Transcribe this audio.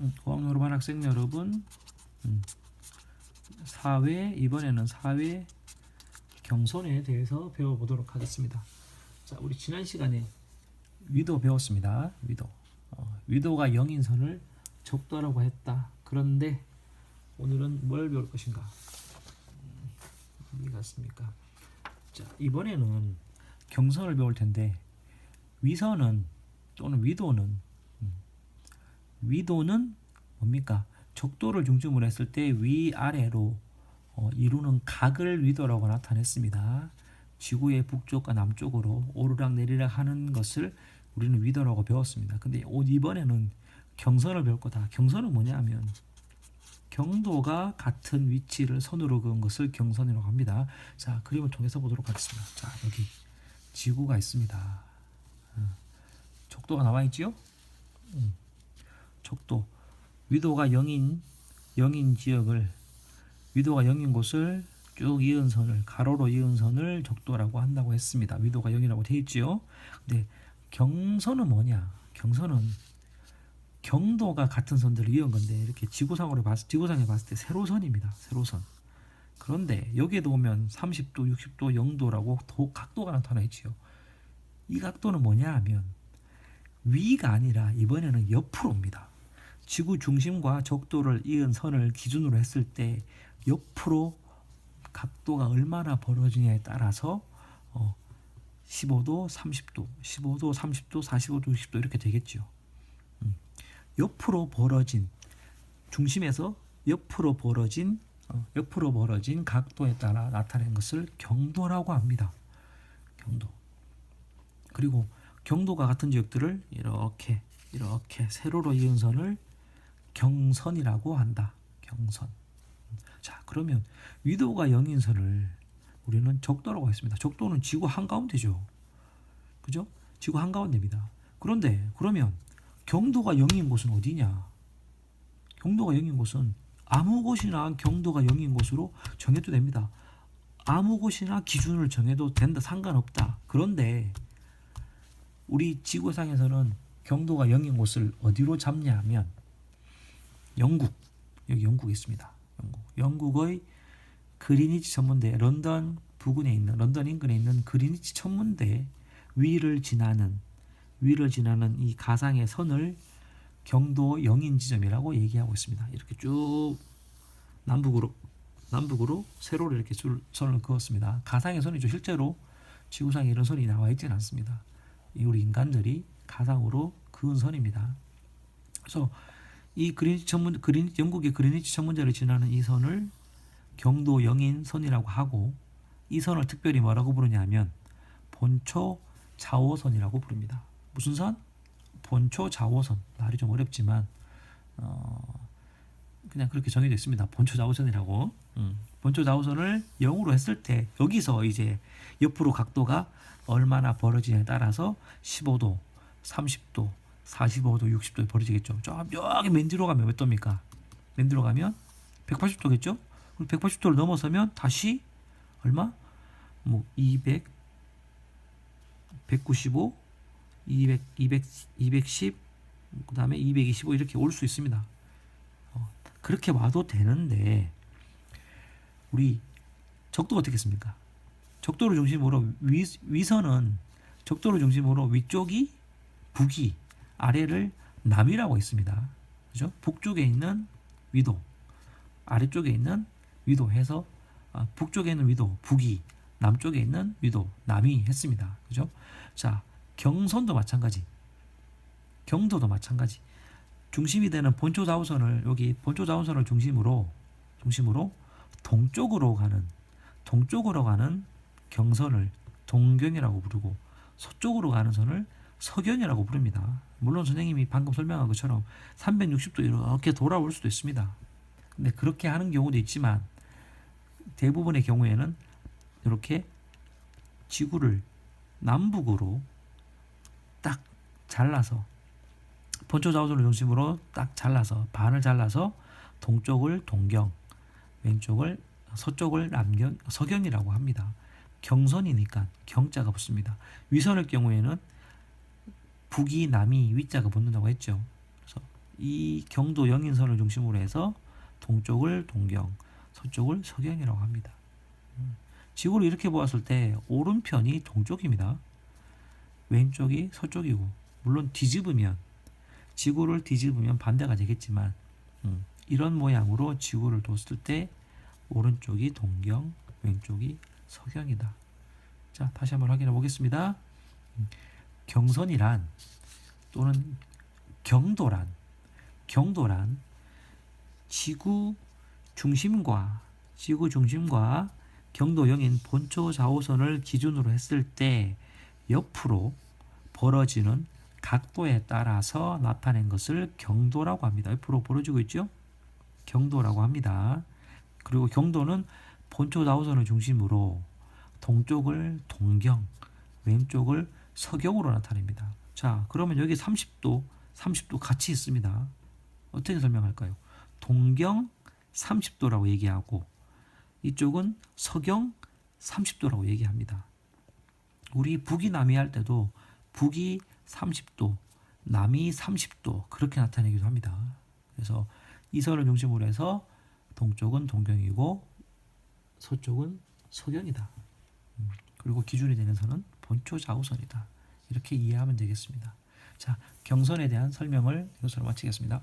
음, 고학년반 학생 여러분, 음, 사회 이번에는 사회 경선에 대해서 배워보도록 하겠습니다. 자, 우리 지난 시간에 위도 배웠습니다. 위도. 어, 위도가 영인선을 적도라고 했다. 그런데 오늘은 뭘 배울 것인가? 음, 이 같습니까? 자, 이번에는 경선을 배울 텐데 위선은 또는 위도는 음, 위도는 뭡니까? 적도를 중심으로 했을 때 위아래로 어, 이루는 각을 위도라고 나타냈습니다. 지구의 북쪽과 남쪽으로 오르락 내리락 하는 것을 우리는 위도라고 배웠습니다. 근데 오- 이번에는 경선을 배울 거다. 경선은 뭐냐 하면 경도가 같은 위치를 선으로 그은 것을 경선이라고 합니다. 자, 그림을 통해서 보도록 하겠습니다. 자, 여기 지구가 있습니다. 어, 적도가 나와 있지요? 음, 적도 위도가 0인 0인 지역을 위도가 0인 곳을 쭉 이은 선을 가로로 이은 선을 적도라고 한다고 했습니다. 위도가 0이라고 돼 있지요. 근데 경선은 뭐냐? 경선은 경도가 같은 선들을 이은 건데 이렇게 지구상으로 봤 지구상에 봤을 때 세로선입니다. 세로선. 그런데 여기에도 보면 30도, 60도, 0도라고 도, 각도가 나타나 있지요. 이 각도는 뭐냐 하면 위가 아니라 이번에는 옆으로입니다. 지구 중심과 적도를 이은 선을 기준으로 했을 때 옆으로 각도가 얼마나 벌어지냐에 따라서 어, 15도, 30도, 15도, 30도, 45도, 60도 이렇게 되겠죠. 음. 옆으로 벌어진 중심에서 옆으로 벌어진 어, 옆으로 벌어진 각도에 따라 나타낸 것을 경도라고 합니다. 경도. 그리고 경도가 같은 지역들을 이렇게 이렇게 세로로 이은 선을 경선이라고 한다. 경선. 자, 그러면 위도가 0인 선을 우리는 적도라고 했습니다. 적도는 지구 한가운데죠. 그죠? 지구 한가운데입니다. 그런데 그러면 경도가 0인 곳은 어디냐? 경도가 0인 곳은 아무 곳이나 경도가 0인 곳으로 정해도 됩니다. 아무 곳이나 기준을 정해도 된다. 상관없다. 그런데 우리 지구상에서는 경도가 0인 곳을 어디로 잡냐 하면 영국 여기 영국에 있습니다. 영국 영국의 그리니치 천문대 런던 부근에 있는 런던 인근에 있는 그리니치 천문대 위를 지나는 위를 지나는 이 가상의 선을 경도 영인 지점이라고 얘기하고 있습니다. 이렇게 쭉 남북으로 남북으로 세로로 이렇게 줄 선을 그었습니다. 가상의 선이죠. 실제로 지구상에 이런 선이 나와 있지는 않습니다. 이 우리 인간들이 가상으로 그은 선입니다. 그래서 이 그리니치 천문 그린 영국의 그리니치 천문대를 지나는 이 선을 경도 영인 선이라고 하고 이 선을 특별히 뭐라고 부르냐면 본초 좌호선이라고 부릅니다. 무슨 선? 본초 좌호선. 말이 좀 어렵지만 어 그냥 그렇게 정해져 있습니다. 본초 좌호선이라고. 음. 본초 좌호선을 0으로 했을 때 여기서 이제 옆으로 각도가 얼마나 벌어지냐에 따라서 15도, 30도, 45도, 60도 벌어지겠죠. 저 여기 맨 뒤로 가면 몇 도입니까? 맨 뒤로 가면 180도겠죠? 그리고 180도를 넘어서면 다시 얼마? 뭐 200, 195, 200, 200, 210, 그 다음에 225 이렇게 올 수 있습니다. 어, 그렇게 와도 되는데 우리 적도가 어떻겠습니까? 적도를 중심으로 위, 위선은 적도를 중심으로 위쪽이 북이 아래를 남이라고 했습니다. 그죠? 북쪽에 있는 위도, 아래쪽에 있는 위도 해서 아, 북쪽에 있는 위도 북이, 남쪽에 있는 위도 남이 했습니다. 그죠? 자, 경선도 마찬가지. 경도도 마찬가지. 중심이 되는 본초 좌우선을 여기 본초 좌우선을 중심으로 중심으로 동쪽으로 가는 동쪽으로 가는 경선을 동경이라고 부르고 서쪽으로 가는 선을 서경이라고 부릅니다. 물론 선생님이 방금 설명한 것처럼 360도 이렇게 돌아올 수도 있습니다. 근데 그렇게 하는 경우도 있지만 대부분의 경우에는 이렇게 지구를 남북으로 딱 잘라서 본초 좌우선을 중심으로 딱 잘라서 반을 잘라서 동쪽을 동경, 왼쪽을 서쪽을 남경, 서경이라고 합니다. 경선이니까 경자가 붙습니다. 위선의 경우에는 북이 남이 위자가 붙는다고 했죠. 그래서 이 경도 영인선을 중심으로 해서 동쪽을 동경, 서쪽을 서경이라고 합니다. 음, 지구를 이렇게 보았을 때 오른편이 동쪽입니다. 왼쪽이 서쪽이고 물론 뒤집으면 지구를 뒤집으면 반대가 되겠지만 음, 이런 모양으로 지구를 뒀을 때 오른쪽이 동경, 왼쪽이 서경이다. 자, 다시 한번 확인해 보겠습니다. 음, 경선이란 또는 경도란 경도란 지구 중심과 지구 중심과 경도형인 본초 좌우선을 기준으로 했을 때 옆으로 벌어지는 각도에 따라서 나타낸 것을 경도라고 합니다. 옆으로 벌어지고 있죠? 경도라고 합니다. 그리고 경도는 본초 좌우선을 중심으로 동쪽을 동경, 왼쪽을 서경으로 나타냅니다. 자, 그러면 여기 30도, 30도 같이 있습니다. 어떻게 설명할까요? 동경 30도라고 얘기하고 이쪽은 서경 30도라고 얘기합니다. 우리 북이 남이 할 때도 북이 30도, 남이 30도 그렇게 나타내기도 합니다. 그래서 이 선을 중심으로 해서 동쪽은 동경이고 서쪽은 서경이다. 음, 그리고 기준이 되는 선은 본초 좌우선이다. 이렇게 이해하면 되겠습니다. 자, 경선에 대한 설명을 이것으로 마치겠습니다.